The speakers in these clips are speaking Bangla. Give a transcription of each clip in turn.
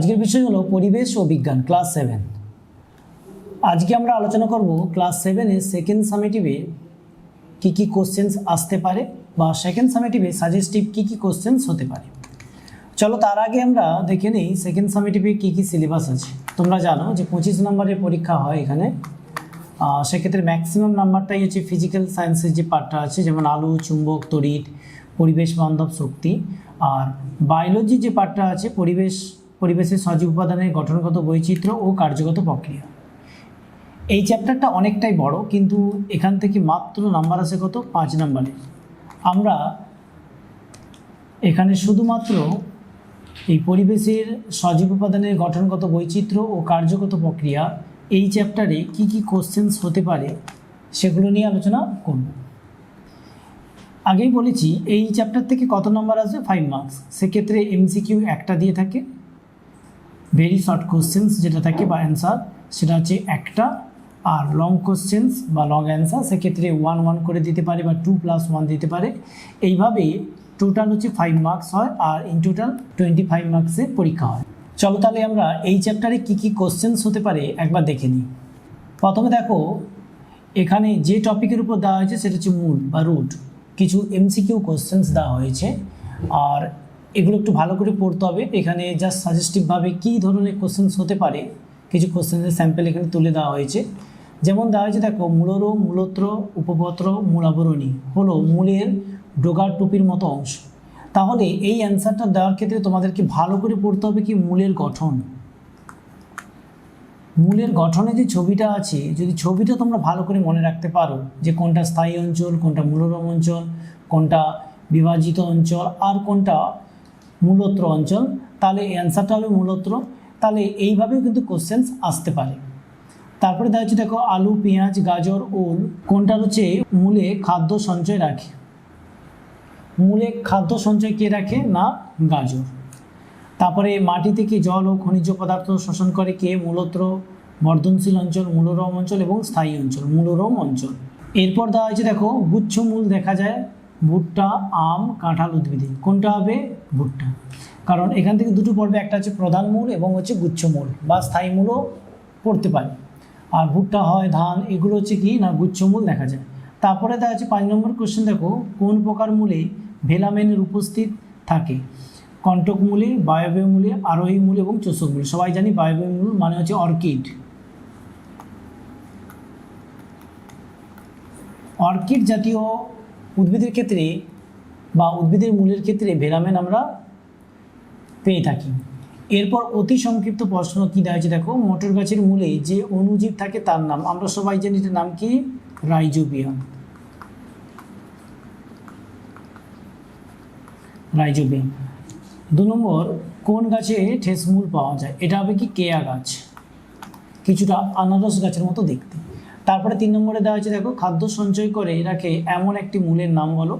আজকের বিষয় হলো পরিবেশ ও বিজ্ঞান ক্লাস সেভেন আজকে আমরা আলোচনা করব ক্লাস সেভেনের সেকেন্ড সামেটিভে কী কী কোশ্চেন্স আসতে পারে বা সেকেন্ড সামেটিভে সাজেস্টিভ কী কী কোশ্চেন্স হতে পারে। চলো তার আগে আমরা দেখে নিই সেকেন্ড সামেটিভে কী কী সিলেবাস আছে। তোমরা জানো যে পঁচিশ নম্বরের পরীক্ষা হয় এখানে। সেক্ষেত্রে ম্যাক্সিমাম নাম্বারটাই হচ্ছে ফিজিক্যাল সায়েন্সের যে পার্টটা আছে, যেমন আলু, চুম্বক, তড়িৎ, পরিবেশ বান্ধব শক্তি। আর বায়োলজি যে পার্টটা আছে, পরিবেশ পরিবেশের সজীব উপাদানের গঠনগত বৈচিত্র্য ও কার্যগত প্রক্রিয়া। এই চ্যাপ্টারটা অনেকটাই বড়, কিন্তু এখান থেকে মাত্র নাম্বার আছে কত? পাঁচ নাম্বারে আমরা এখানে শুধুমাত্র এই পরিবেশের সজীব উপাদানের গঠনগত বৈচিত্র্য ও কার্যগত প্রক্রিয়া, এই চ্যাপ্টারে কি কি কোশ্চেন্স হতে পারে সেগুলো নিয়ে আলোচনা করব। আগেই বলেছি, এই চ্যাপ্টার থেকে কত নম্বর আসবে? ফাইভ মার্কস সেক্ষেত্রে এমসিকিউ একটা দিয়ে থাকে। ভেরি শর্ট কোশ্চেন্স যেটা থাকে বা অ্যান্সার সেটা হচ্ছে একটা আর লং কোশ্চেন্স বা লং অ্যান্সার সেক্ষেত্রে ওয়ান ওয়ান করে দিতে পারে বা টু প্লাস ওয়ান দিতে পারে। এইভাবে টোটাল হচ্ছে ফাইভ মার্কস হয় আর ইন টোটাল টোয়েন্টি ফাইভ মার্কসের পরীক্ষা হয়। চলো তাহলে আমরা এই চ্যাপ্টারে কী কী কোশ্চেন্স হতে পারে একবার দেখে নিই। প্রথমে দেখো, এখানে যে টপিকের উপর দেওয়া হয়েছে সেটা হচ্ছে মূল বা রুট কিছু এমসিকিউ কোশ্চেন্স দেওয়া হয়েছে। আর এগুলো একটু ভালো করে পড়তে হবে। এখানে জাস্ট সাজেস্টিভভাবে কী ধরনের কোশ্চেন্স হতে পারে, কিছু কোশ্চেন্সের স্যাম্পেল এখানে তুলে দেওয়া হয়েছে। যেমন দেওয়া হয়েছে, দেখো, মূলর, মূলত্র, উপপত্র, মূলাবরণী হলো মূলের ডোগার টুপির মতো অংশ। তাহলে এই অ্যান্সারটা দেওয়ার ক্ষেত্রে তোমাদেরকে ভালো করে পড়তে হবে কি মূলের গঠন। মূলের গঠনে যে ছবিটা আছে, যদি ছবিটা তোমরা ভালো করে মনে রাখতে পারো যে কোনটা স্থায়ী অঞ্চল, কোনটা মূলরম অঞ্চল, কোনটা বিভাজিত অঞ্চল, আর কোনটা মূলত্র অঞ্চল, তাহলে অ্যান্সারটা হবে মূলত্র। তাহলে এইভাবেও কিন্তু কোশ্চেন্স আসতে পারে। তারপরে দেখা যাচ্ছে, দেখো, আলু, পেঁয়াজ, গাজর, ওল, কোনটা হচ্ছে মূলে খাদ্য সঞ্চয় রাখে? মূলে খাদ্য সঞ্চয় কে রাখে না গাজর? তারপরে মাটি থেকে জল ও খনিজ পদার্থ শোষণ করে কে? মূলত্র, বর্ধনশীল অঞ্চল, মূলরম অঞ্চল এবং স্থায়ী অঞ্চল, মূলরম অঞ্চল। এরপর দেওয়া হয়েছে, দেখো গুচ্ছ মূল দেখা যায়, ভুট্টা, আম, কাঁঠাল উদ্ভিদে। কোনটা হবে? ভুট্টা। কারণ এখান থেকে দুটো পড়বে একটা হচ্ছে প্রধান মূল এবং হচ্ছে গুচ্ছ মূল বা স্থায়ী মূলও পড়তে পারে। আর ভুট্টা হয়, ধান, এগুলো হচ্ছে কি না গুচ্ছ মূল দেখা যায়। তারপরে দেখা যাচ্ছে পাঁচ নম্বর কোশ্চেন দেখো, কোন প্রকার মূলে ভেলামেনের উপস্থিত থাকে? কণ্টক মূলে, বায়বীয় মূলে, আরোহী মূল এবং চোষক মূল। সবাই জানি বায়বীয় মূল মানে হচ্ছে অর্কিড। অর্কিড জাতীয় উদ্ভিদের ক্ষেত্রে বা উদ্ভিদের মূলের ক্ষেত্রে ভেরামেন আমরা পেয়ে থাকি। এরপর অতি সংক্ষিপ্ত প্রশ্ন কী দেওয়া হয়েছে দেখো? মটর গাছের মূলে যে অণুজীব থাকে তার নাম। আমরা সবাই জানি এটার নাম কি? রাইজোবিয়াম। রাইজোবিয়াম। দু নম্বর, কোন গাছে ঠেসমূল পাওয়া যায়? এটা হবে কি কেয়া গাছ? কিছুটা আনারস গাছের মতো দেখতে। তারপরে তিন নম্বরে দেওয়া হয়েছে দেখো, খাদ্য সঞ্চয় করে রাখে এমন একটি মূলের নাম বলো।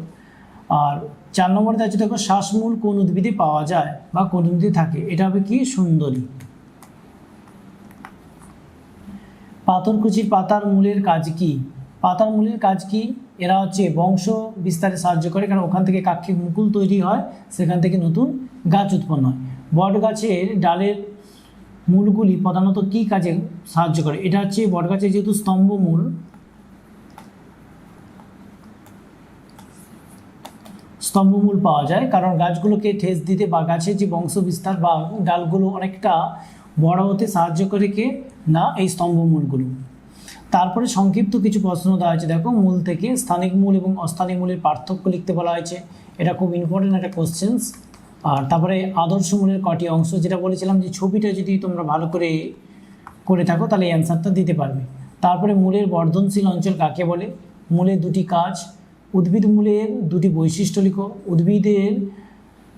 আর চার নম্বরে হচ্ছে দেখো, শ্বাসমূল কোন উদ্ভিদে পাওয়া যায় বা কোন উদ্ভিদে থাকে? এটা হবে কি? সুন্দরী। পাথরকুচির পাতার মূলের কাজ কি? পাতার মূলের কাজ কি? এরা হচ্ছে বংশ বিস্তারে সাহায্য করে, কারণ ওখান থেকে কাক্ষিক মুকুল তৈরি হয়, সেখান থেকে নতুন গাছ উৎপন্ন হয়। বট গাছের ডালের মূলগুলি প্রধানত কী কাজে সাহায্য করে? এটা হচ্ছে বট গাছের যেহেতু স্তম্ভ মূল স্তম্ভমূল পাওয়া যায়। কারণ গাছগুলোকে ঠেস দিতে বা গাছের যে বংশ বিস্তার বা ডালগুলো অনেকটা বড় হতে সাহায্য করে কে? না, এই স্তম্ভমূলগুলো। তারপরে সংক্ষিপ্ত কিছু প্রশ্ন দেওয়া হয়েছে। দেখো, মূল থেকে স্থানিক মূল এবং অস্থানিক মূলের পার্থক্য লিখতে বলা হয়েছে। এটা খুব ইম্পর্টেন্ট একটা কোশ্চেন্স আর তারপরে আদর্শ মূলের কটি অংশ, যেটা বলেছিলাম যে ছবিটা যদি তোমরা ভালো করে করে থাকো, তাহলে অ্যান্সারটা দিতে পারবে। তারপরে মূলের বর্ধনশীল অঞ্চল কাকে বলে? মূলের দুটি কাজ উদ্ভিদ মূলের দুটি বৈশিষ্ট্য লিখো। উদ্ভিদের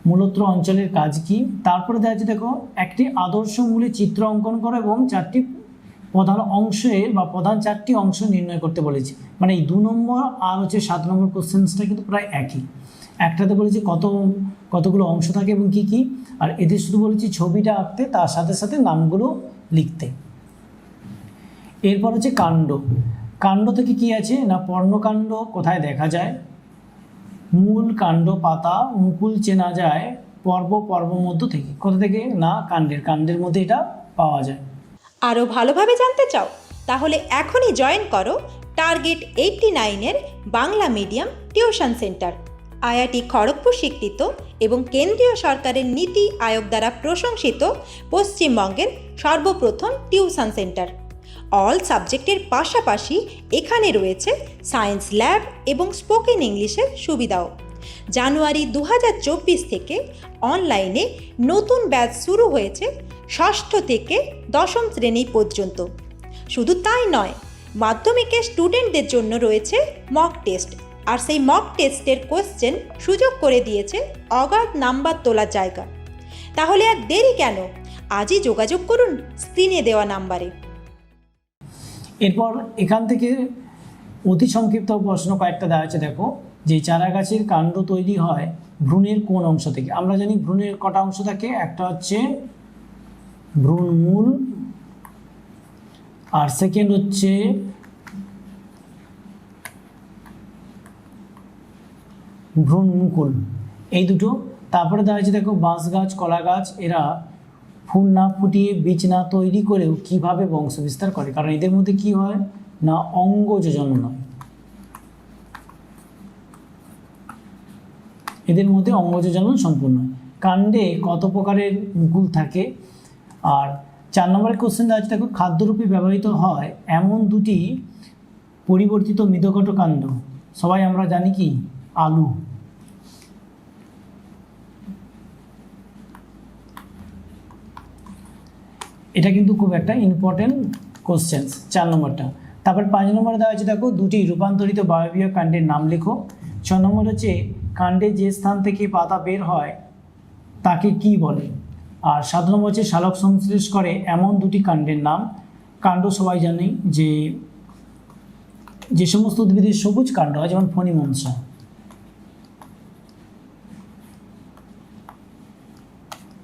মূলত্র অঞ্চলের কাজ কি? তারপরে দেখা যাচ্ছে দেখো, একটি আদর্শ মূলে চিত্র অঙ্কন করো এবং চারটি প্রধান অংশের বা প্রধান চারটি অংশ নির্ণয় করতে বলেছি। মানে এই দু নম্বর আর হচ্ছে সাত নম্বর কোশ্চেন্সটা কিন্তু প্রায় একই। একটাতে বলেছি কত কতগুলো অংশ থাকে এবং কি কি, আর এতে শুধু বলেছি ছবিটা আঁকতে, তার সাথে সাথে নামগুলো লিখতে। এরপর হচ্ছে কাণ্ড। কাণ্ড থেকে কি আছে? না পর্ণকাণ্ড? কোথায় দেখা যায়? মূল কাণ্ড পাতা, মুকুল চেনা যায় পর্ব পর্ব মধ্য থেকে। কোথা থেকে? না, কাণ্ডের। কাণ্ডের মধ্যে এটা পাওয়া যায়। আরও ভালোভাবে জানতে চাও? তাহলে এখনই জয়েন করো টার্গেট এইটটি নাইনের Bangla medium tuition centre IIT Kharagpur স্বীকৃত এবং কেন্দ্রীয় সরকারের নীতি আয়োগ দ্বারা প্রশংসিত পশ্চিমবঙ্গের সর্বপ্রথম টিউশন সেন্টার অল সাবজেক্টের পাশাপাশি এখানে রয়েছে সায়েন্স ল্যাব এবং স্পোকেন ইংলিশের সুবিধাও। জানুয়ারি দু হাজার চব্বিশ থেকে অনলাইনে নতুন ব্যাচ শুরু হয়েছে ষষ্ঠ থেকে দশম শ্রেণি পর্যন্ত। শুধু তাই নয় মাধ্যমিকের স্টুডেন্টদের জন্য রয়েছে মক টেস্ট আর সেই মক টেস্টের কোশ্চেন সুযোগ করে দিয়েছে অগাধ নাম্বার তোলার জায়গা। তাহলে আর দেরি কেন? আজই যোগাযোগ করুন স্ক্রিনে দেওয়া নাম্বারে। এরপর এখান থেকে অতি সংক্ষিপ্ত প্রশ্ন কয়েকটা দেওয়া আছে দেখো। যে চারা গাছের কাণ্ড তৈরি হয় ভ্রূণের কোন অংশ থেকে। আমরা জানি ভ্রূণের কটা অংশ থাকে। একটা হচ্ছে ভ্রূণমূল আর সেকেন্ড হচ্ছে ভ্রূণমুকুল এই দুটো। তারপরে দেখা যাচ্ছে দেখো বাঁশ গাছ কলা গাছ এরা ফুল না ফুটিয়ে বীজ না তৈরি করেও কীভাবে বংশ বিস্তার করে? কারণ এদের মধ্যে কি হয়? না অঙ্গজ জন্ম নয়। এদের মধ্যে অঙ্গজ জন্ম সম্পূর্ণ। কাণ্ডে কত প্রকারের মুকুল থাকে? আর চার নম্বরের কোশ্চেন আছে, দেখো, খাদ্যরূপে ব্যবহৃত হয় এমন দুটি পরিবর্তিত মৃদকট কাণ্ড সবাই আমরা জানি কি? আলু। এটা কিন্তু খুব একটা ইম্পর্টেন্ট কোশ্চেন্স চার নম্বরটা। তারপর পাঁচ নম্বরে দেওয়া আছে দেখো, দুটি রূপান্তরিত বায়বীয় কাণ্ডের নাম লেখো। ছ নম্বর হচ্ছে, কাণ্ডে যে স্থান থেকে পাতা বের হয়, তাকে কি বলে? আর সাত নম্বর হচ্ছে, শালক সংশ্লেষ করে এমন দুটি কাণ্ডের নাম। কাণ্ড সবাই জানে যে যে সমস্ত উদ্ভিদের সবুজ কাণ্ড হয়, যেমন ফণিমনসা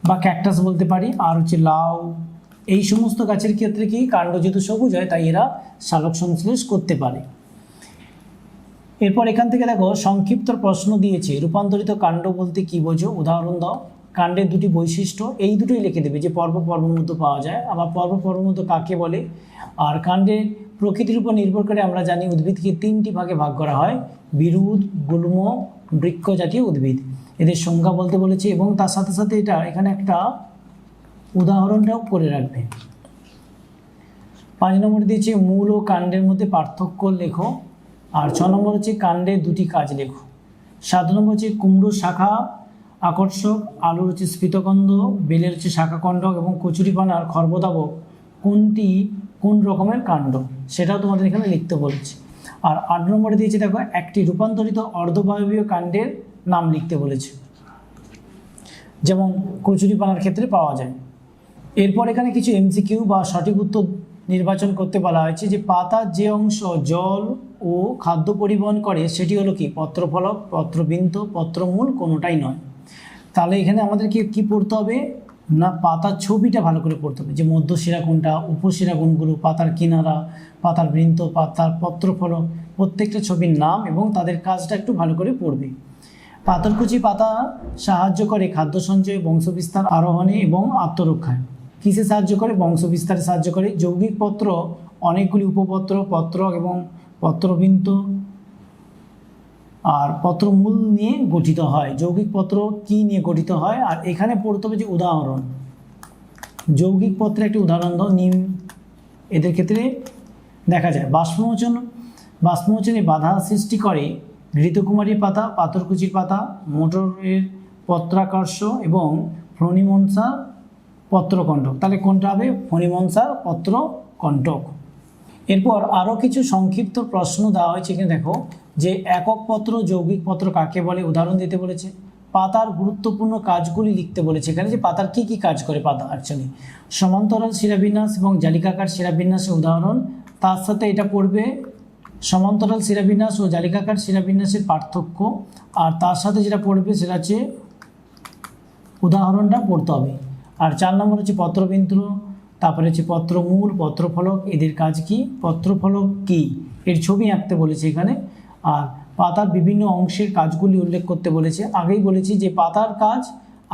বা ক্যাকটাস বলতে পারি, আর হচ্ছে লাউ এই সমস্ত গাছের ক্ষেত্রে কি কাণ্ড যেহেতু সবুজ হয়, তাই এরা শালক সংশ্লেষ করতে পারে। এরপর এখান থেকে দেখো, সংক্ষিপ্ত প্রশ্ন দিয়েছে, রূপান্তরিত কাণ্ড বলতে কি বোঝো? উদাহরণ দাও। কাণ্ডের দুটি বৈশিষ্ট্য, এই দুটোই লিখে দেবে যে পর্ব পর্বর মধ্যে পাওয়া যায়। আবার পর্ব পর্বর মধ্যে কাকে বলে? আর কাণ্ডের প্রকৃতির উপর নির্ভর করে আমরা জানি উদ্ভিদকে তিনটি ভাগে ভাগ করা হয়, বিরুদ, গুল্ম, বৃক্ষ জাতীয় উদ্ভিদ। এদের সংজ্ঞা বলতে বলেছে, এবং তার সাথে সাথে এটা এখানে একটা উদাহরণটাও করে রাখবে। পাঁচ নম্বর দিয়েছে মূল ও কাণ্ডের মধ্যে পার্থক্য লেখো, আর ছ নম্বর হচ্ছে কাণ্ডের দুটি কাজ লেখো। সাত নম্বর হচ্ছে কুমড়ো শাখা আকর্ষক, আলুর হচ্ছে স্ফীতকন্দ বেলের হচ্ছে শাখাকণ্ডক এবং কচুরিপানার খর্বদাবক কোনটি কোন রকমের কাণ্ড, সেটাও তোমাদের এখানে লিখতে বলেছে। আর আট নম্বরে দিয়েছে দেখো একটি রূপান্তরিত অর্ধবায়বীয় কাণ্ডের নাম লিখতে বলেছে। যেমন কচুরিপানার ক্ষেত্রে পাওয়া যায়। এরপর এখানে কিছু এমসিকিউ বা সঠিক উত্তর নির্বাচন করতে বলা হয়েছে যে পাতার যে অংশ জল ও খাদ্য পরিবহন করে, সেটি হলো কি? পত্রফলক পত্রবিন্দু পত্রমূল, কোনোটাই নয়। তাহলে এখানে আমাদেরকে কি পড়তে হবে? না, পাতার ছবিটা ভালো করে পড়তে হবে। যে মধ্যশিরা কোনটা, উপশিরা কোনগুলো, পাতার কিনারা, পাতার বৃন্ত, পাতার পত্রফলক, প্রত্যেকটা ছবির নাম এবং তাদের কাজটা একটু ভালো করে পড়বে। পাথরকুচি পাতা সাহায্য করে খাদ্য সঞ্চয়, বংশবিস্তার আরোহণে এবং আত্মরক্ষায়। কিসে সাহায্য করে? বংশবিস্তারে সাহায্য করে। যৌগিক পত্র, অনেকগুলি উপপত্র, পত্র এবং পত্রবিন্ত আর পত্রমূল নিয়ে গঠিত হয়। যৌগিক পত্র কি নিয়ে গঠিত হয়? আর এখানে পড়তে হবে যে উদাহরণ। যৌগিক পত্রে একটি উদাহরণ দাও, নিম। এদের ক্ষেত্রে দেখা যায়, বাষ্পমোচন, বাষ্পমোচনে বাধা সৃষ্টি করে ঘৃতকুমারী পাতা, পাথরকুচির পাতা, মোটরের পত্রাকর্ষ এবং ফণিমনসা পত্রকণ্ঠক তাহলে কোনটা হবে? ফণিমনসার পত্রকণ্ঠক এরপর আরও কিছু সংক্ষিপ্ত প্রশ্ন দেওয়া হয়েছে এখানে দেখো, যে একক পত্র যৌগিক পত্র কাকে বলে? উদাহরণ দিতে বলেছে। পাতার গুরুত্বপূর্ণ কাজগুলি লিখতে বলেছে এখানে, যে পাতার কি কি কাজ করে পাতা অ্যাকচুয়ালি সমান্তরাল শিরাবিন্যাস এবং জালিকাকার শিরাবিন্যাসের উদাহরণ। তার সাথে এটা পড়বে, সমান্তরাল শিরাবিন্যাস ও জালিকাকার শিরাবিন্যাসের পার্থক্য। আর তার সাথে যেটা পড়বে, সেটা হচ্ছে, উদাহরণটা পড়তে হবে। আর চার নম্বর হচ্ছে পত্রবিন্দু, তারপরে হচ্ছে পত্রমূল, পত্রফলক, এদের কাজ কি? পত্রফলক কি? এর ছবি আঁকতে বলেছে এখানে। আর পাতার বিভিন্ন অংশের কাজগুলি উল্লেখ করতে বলেছে। আগেই বলেছি যে পাতার কাজ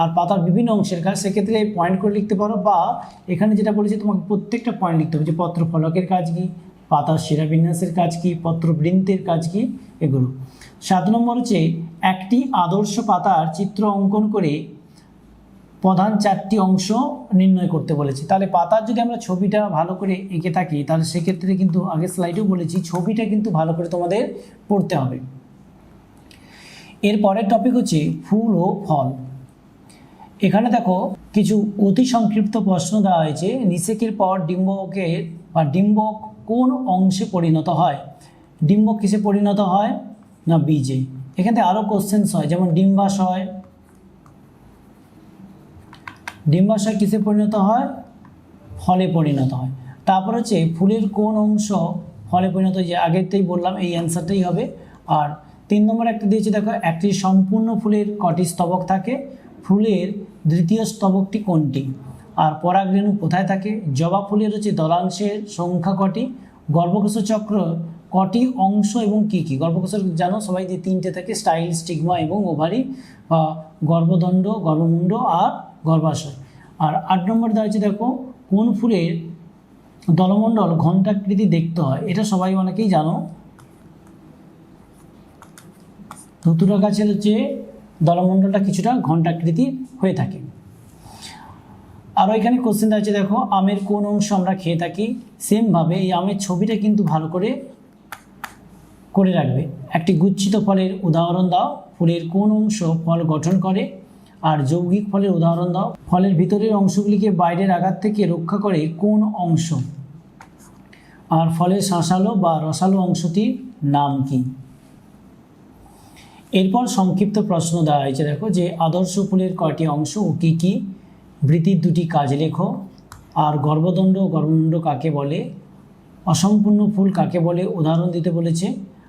আর পাতার বিভিন্ন অংশের কাজ, সেক্ষেত্রে পয়েন্ট করে লিখতে পারো বা এখানে যেটা বলেছি তোমাকে প্রত্যেকটা পয়েন্ট লিখতে হবে যে পত্র ফলকের কাজ কী, পাতার শিরাবিন্যাসের কাজ কী, পত্রবৃন্তের কাজ কী, এগুলো। সাত নম্বর হচ্ছে একটি আদর্শ পাতার চিত্র অঙ্কন করে প্রধান চারটি অংশ নির্ণয় করতে বলেছে। তাহলে পাতার যদি আমরা ছবিটা ভালো করে এঁকে থাকি, তাহলে সেক্ষেত্রে কিন্তু আগের স্লাইডেও বলেছি, ছবিটা কিন্তু ভালো করে তোমাদের পড়তে হবে। এর পরের টপিক হচ্ছে ফুল ও ফল। এখানে দেখো কিছু অতি সংক্ষিপ্ত প্রশ্ন দেওয়া হয়েছে, নিষেকের পর ডিম্বকের বা ডিম্বক কোন অংশে পরিণত হয়? ডিম্বক কিসে পরিণত হয়? না বীজে। এখানে আরও কোশ্চেন্স হয়, যেমন ডিম্বাশয় ডিম্বাশয় কিসে পরিণত হয়? ফলে পরিণত হয়। তারপর হচ্ছে ফুলের কোন অংশ ফলে পরিণত যে আগেরতেই বললাম, এই অ্যান্সারটাই হবে। আর তিন নম্বর একটা দিয়েছে, দেখো, একটি সম্পূর্ণ ফুলের কটি স্তবক থাকে। ফুলের দ্বিতীয় স্তবকটি কোনটি? আর পরাগরেণু কোথায় থাকে? জবা ফুলের হচ্ছে দলাংশের সংখ্যা কটি? গর্ভকোষ চক্র কটি অংশ এবং কি কি? গর্ভকোষের জানো সবাই যে তিনটে থাকে, স্টাইল, স্টিগমা এবং ওভারি, বা গর্ভদণ্ড, গর্ভমুণ্ড আর গর্ভাশয়। আর আট নম্বর দেওয়া হচ্ছে দেখো, কোন ফুলের দলমণ্ডল ঘণ্টাকৃতি দেখতে হয়? এটা সবাই অনেকেই জানো। ধতুরা গাছের হচ্ছে দলমণ্ডলটা কিছুটা ঘণ্টাকৃতি হয়ে থাকে। আরও এখানে কোশ্চেন আছে দেখো, আমের কোন অংশ আমরা খেয়ে থাকি? সেমভাবে এই আমের ছবিটা কিন্তু ভালো করে করে রাখবে। একটি গুচ্ছিত ফলের উদাহরণ দাও, ফুলের কোন অংশ ফল গঠন করে, আর যৌগিক ফলের উদাহরণ দাও। ফলের ভিতরের অংশগুলিকে বাইরের আঘাত থেকে রক্ষা করে কোন অংশ? আর ফলের শাঁসালো বা রসালো অংশটির নাম কি? এরপর সংক্ষিপ্ত প্রশ্ন দেওয়া হয়েছে, দেখো যে আদর্শ ফুলের কয়টি অংশ ও কী কী? বৃত্তির দুটি কাজ লেখো। আর গর্ভদণ্ড ও গর্ভমুণ্ড কাকে বলে? অসম্পূর্ণ ফুল কাকে বলে? উদাহরণ দিতে বলেছে।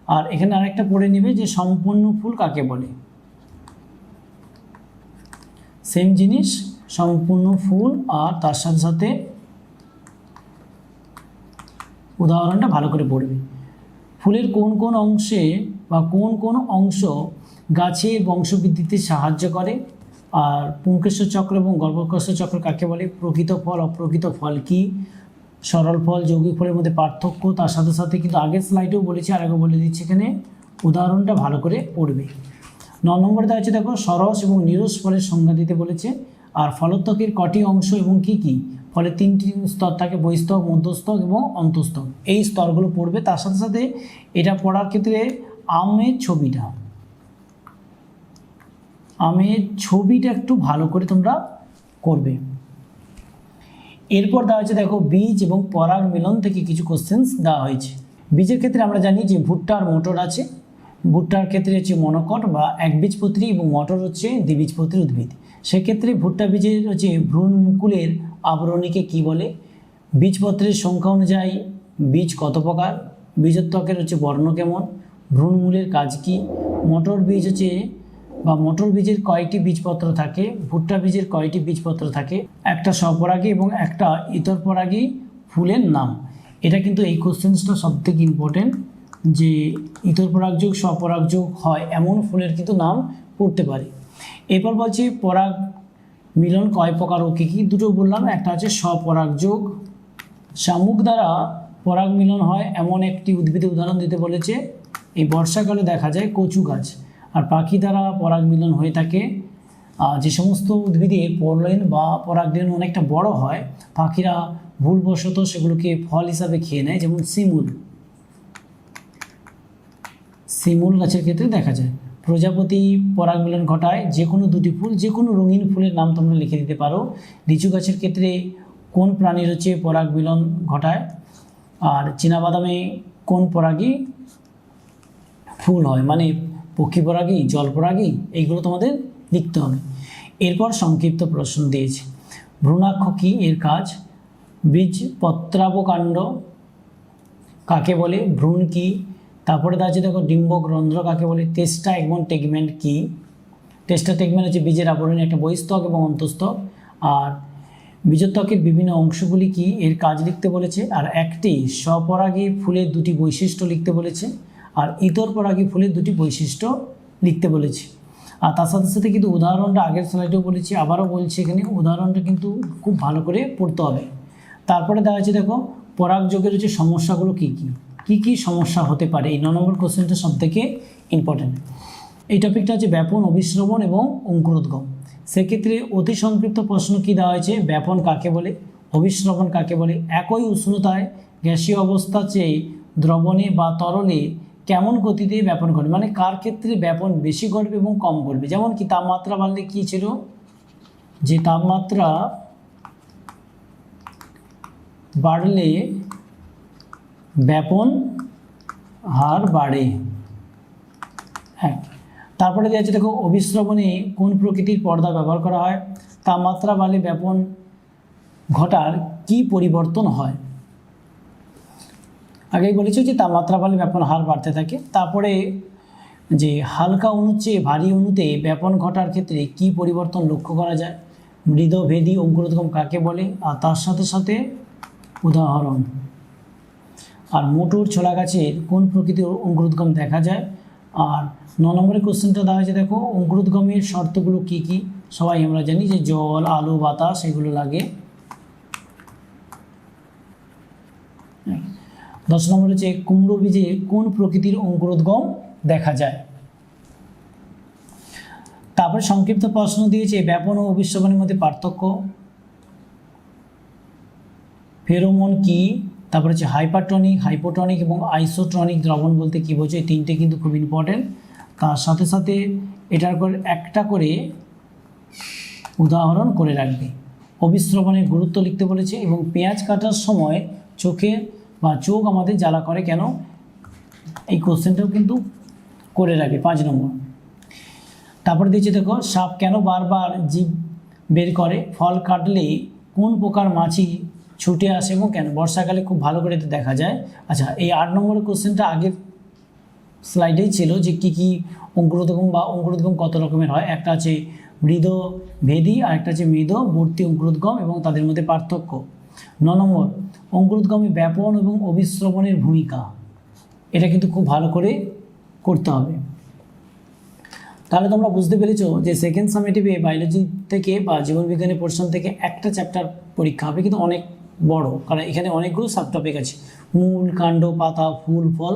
আর এখানে আরেকটা পড়ে নেবে যে সম্পূর্ণ ফুল কাকে বলে? সেম জিনিস, সম্পূর্ণ ফুল আর তার সাথে সাথে উদাহরণটা ভালো করে পড়বে। ফুলের কোন কোন অংশে বা কোন কোন অংশ গাছে বংশবৃদ্ধিতে সাহায্য করে? আর পুঙ্কেশ্বর চক্র এবং গর্ভকোষ চক্র কাকে বলে? প্রকৃত ফল, অপ্রকৃত ফল কি? সরল ফল, যৌগিক ফলের মধ্যে পার্থক্য, তার সাথে সাথে কিন্তু আগের স্লাইডেও বলেছি, আর আগে বলে দিচ্ছি এখানে উদাহরণটা ভালো করে পড়বে। ন নম্বরে দেওয়া হচ্ছে দেখো, সরস এবং নিরস ফলের সংজ্ঞা দিতে বলেছে, আর ফলোত্বকের কটি অংশ এবং কি কি? ফলে তিনটি স্তর থাকে বহিস্তক মধ্যস্তক এবং অন্তস্তক এই স্তরগুলো পড়বে, তার সাথে সাথে এটা পড়ার ক্ষেত্রে আমের ছবিটা। আমের ছবিটা একটু ভালো করে তোমরা করবে। এরপর দেওয়া হয়েছে, দেখো, বীজ এবং পরাগ মিলন থেকে কিছু কোশ্চেন্স দেওয়া হয়েছে। বীজের ক্ষেত্রে আমরা জানি যে ভুট্টা আর মটর আছে। ভুট্টার ক্ষেত্রে হচ্ছে মনোকট বা একবীজপত্রী এবং মটর হচ্ছে দ্বিবীজপত্রী উদ্ভিদ। সেক্ষেত্রে ভুট্টা বীজের হচ্ছে ভ্রূণ মুকুলের আবরণীকে কি বলে? বীজপত্রের সংখ্যা অনুযায়ী বীজ কত প্রকার? বীজত্বকের হচ্ছে বর্ণ কেমন? ভ্রূণমূলের কাজ কি? মটর বীজ হচ্ছে বা মটর বীজের কয়টি বীজপত্র থাকে, ভুট্টা বীজের কয়টি বীজপত্র থাকে, একটা স্বপরাগী এবং একটা ইতর পরাগী ফুলের নাম। এটা কিন্তু এই কোশ্চেন্সটা সবথেকে ইম্পর্টেন্ট যে ইতর পরাগযোগ স্বপরাগযোগ হয় এমন ফুলের কিন্তু নাম পড়তে পারে। এরপর বলছি পরাগ মিলন কয় প্রকার ও কী কী? দুটো বললাম। একটা হচ্ছে স্বপরাগযোগ শামুক দ্বারা পরাগ মিলন হয় এমন একটি উদ্ভিদের উদাহরণ দিতে বলেছে। এই বর্ষাকালে দেখা যায় কচু গাছ। আর পাখি দ্বারা পরাগ মিলন হয়ে থাকে। যে সমস্ত উদ্ভিদে পরলেন বা পরাগরেণু অনেকটা বড় হয়, পাখিরা ভুলবশত সেগুলোকে ফল হিসাবে খেয়ে নেয়, যেমন শিমুল। শিমুল গাছের ক্ষেত্রে দেখা যায়, প্রজাপতি পরাগ মিলন ঘটায় যে কোনো দুটি ফুল যে কোনো রঙিন ফুলের নাম তোমরা লিখে দিতে পারো। লিচু গাছের ক্ষেত্রে কোন প্রাণীর হচ্ছে পরাগ মিলন ঘটায়? আর চীনাবাদামে কোন পরাগী ফুল হয়? মানে পক্ষী পরাগী, জল পরাগী, এইগুলো তোমাদের লিখতে হবে। এরপর সংক্ষিপ্ত প্রশ্ন দিয়েছে। ভ্রূণাক্ষ কি এর কাজ? বীজ, পত্রাবকাণ্ড কাকে বলে? ভ্রূণ কি? তারপরে আছে দেখো ডিম্বক রন্ধ্র কাকে বলে? টেস্টা এবং টেগমেন্ট কি? টেস্টা টেগমেন্ট হচ্ছে বীজের আবরণী একটা বহিস্তক এবং অন্তস্তক। আর বীজত্বকের বিভিন্ন অংশগুলি কি এর কাজ লিখতে বলেছে? আর একটি স্বপরাগী ফুলের দুটি বৈশিষ্ট্য লিখতে বলেছে। আর ইতর পরাগী ফুলের দুটি বৈশিষ্ট্য লিখতে বলেছে। আর তার সাথে সাথে কিন্তু উদাহরণটা আগের স্লাইডেও বলেছি, আবারও বলছি এখানে উদাহরণটা কিন্তু খুব ভালো করে পড়তে হবে। তারপরে দেখা যাচ্ছে দেখো, পরাগ যোগের হচ্ছে সমস্যাগুলো কী কী? কী কী সমস্যা হতে পারে? এই ন নম্বর কোশ্চেনটা সব থেকে ইম্পর্টেন্ট এই টপিকটা হচ্ছে ব্যাপন অভিশ্রবণ এবং অঙ্কুরোদ্গম। সেক্ষেত্রে অতি সংক্ষিপ্ত প্রশ্ন কী দেওয়া হয়েছে? ব্যাপন কাকে বলে? অভিশ্রবণ কাকে বলে? একই উষ্ণতায় গ্যাসীয় অবস্থা চেয়ে দ্রবণে বা তরলে কেমন গতিতে ব্যাপন ঘটবে? মানে কার ক্ষেত্রে ব্যাপন বেশি ঘটবে এবং কম ঘটবে? যেমন কি তাপমাত্রা বাড়লে কী ছিল? যে তাপমাত্রা বাড়লে ব্যাপন হার বাড়ে। হ্যাঁ তারপরে দেওয়া আছে দেখো অভিশ্রবণে কোন প্রকৃতির পর্দা ব্যবহার করা হয়? তাপমাত্রা বাড়লে ব্যাপন ঘটার কি পরিবর্তন হয়? আগেই বলেছি যে তাপমাত্রা বাড়লে ব্যাপন হার বাড়তে থাকে। তারপরে যে হালকা অণুর ভারী অণুতে ব্যাপন ঘটার ক্ষেত্রে কি পরিবর্তন লক্ষ্য করা যায়? মৃদ ভেদি অঙ্কুরোদ্গম কাকে বলে? আর তার সাথে সাথে উদাহরণ। আর মোটর ছোলা গাছের কোন প্রকৃতির অঙ্কুরোদ্গম দেখা যায়? আর ন নম্বরের কোশ্চেনটা দেওয়া হয়েছে, দেখো, অঙ্কুরোদ্গমের শর্তগুলো কি কি? সবাই আমরা জানি যে জল, আলো, বাতাস, এগুলো লাগে দশ নম্বর হচ্ছে কুমড়ো বীজে কোন প্রকৃতির অঙ্কুরোদ্গম দেখা যায়? তারপরে সংক্ষিপ্ত প্রশ্ন দিয়েছে, ব্যাপন ও অভিশ্রবণের মধ্যে পার্থক্য। ফেরোমন কি? তারপরে হচ্ছে হাইপারটনিক, হাইপোটনিক এবং আইসোট্রনিক দ্রবণ বলতে কী বোঝো এই তিনটে কিন্তু খুব ইম্পর্টেন্ট তার সাথে সাথে এটার করে একটা করে উদাহরণ করে রাখবে। অবিশ্রবণের গুরুত্ব লিখতে বলেছে এবং পেঁয়াজ কাটার সময় চোখের বা চোখ আমাদের জ্বালা করে কেন? এই কোশ্চেনটাও কিন্তু করে রাখবে, পাঁচ নম্বর। তারপরে দিয়েছে দেখো, সাপ কেন বারবার জীব বের করে? ফল কাটলে কোন প্রকার মাছি ছুটে আসে এবং কেন? বর্ষাকালে খুব ভালো করে এটা দেখা যায়। আচ্ছা এই আট নম্বরের কোশ্চেনটা আগের স্লাইডেই ছিল যে কী কী অঙ্কুরোদ্গম বা অঙ্কুরোদ্গম কত রকমের হয়? একটা আছে মৃদ ভেদি আর একটা আছে মৃদ বর্তী অঙ্কুরোদ্গম এবং তাদের মধ্যে পার্থক্য। ন নম্বর, অঙ্কুরোদ্গমে ব্যাপন এবং অবিশ্রবণের ভূমিকা। এটা কিন্তু খুব ভালো করে করতে হবে। তাহলে তোমরা বুঝতে পেরেছ যে সেকেন্ড সামেটিভে বায়োলজি থেকে বা জীবনবিজ্ঞানের পোর্শন থেকে একটা চ্যাপ্টার পরীক্ষা হবে কিন্তু অনেক বড়। কারণ এখানে অনেকগুলো সাব টপিক আছে। মূল, কাণ্ড, পাতা, ফুল, ফল,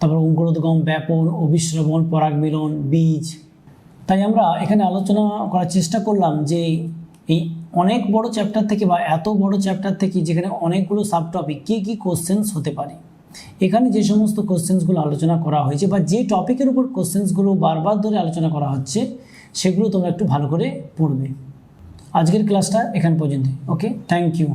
তারপর অঙ্কুরোদ্গম, ব্যাপন অভিশ্রবণ পরাগমিলন বীজ। তাই আমরা এখানে আলোচনা করার চেষ্টা করলাম যে এই অনেক বড় চ্যাপ্টার থেকে বা এত বড় চ্যাপ্টার থেকে যেখানে অনেকগুলো সাব টপিক কী কী কোশ্চেন্স হতে পারে। এখানে যে সমস্ত কোশ্চেন্সগুলো আলোচনা করা হয়েছে বা যে টপিকের উপর কোশ্চেন্সগুলো বারবার ধরে আলোচনা করা হচ্ছে, সেগুলো তোমরা একটু ভালো করে পড়বে। আজকের ক্লাসটা এখান পর্যন্ত ওকে থ্যাংক ইউ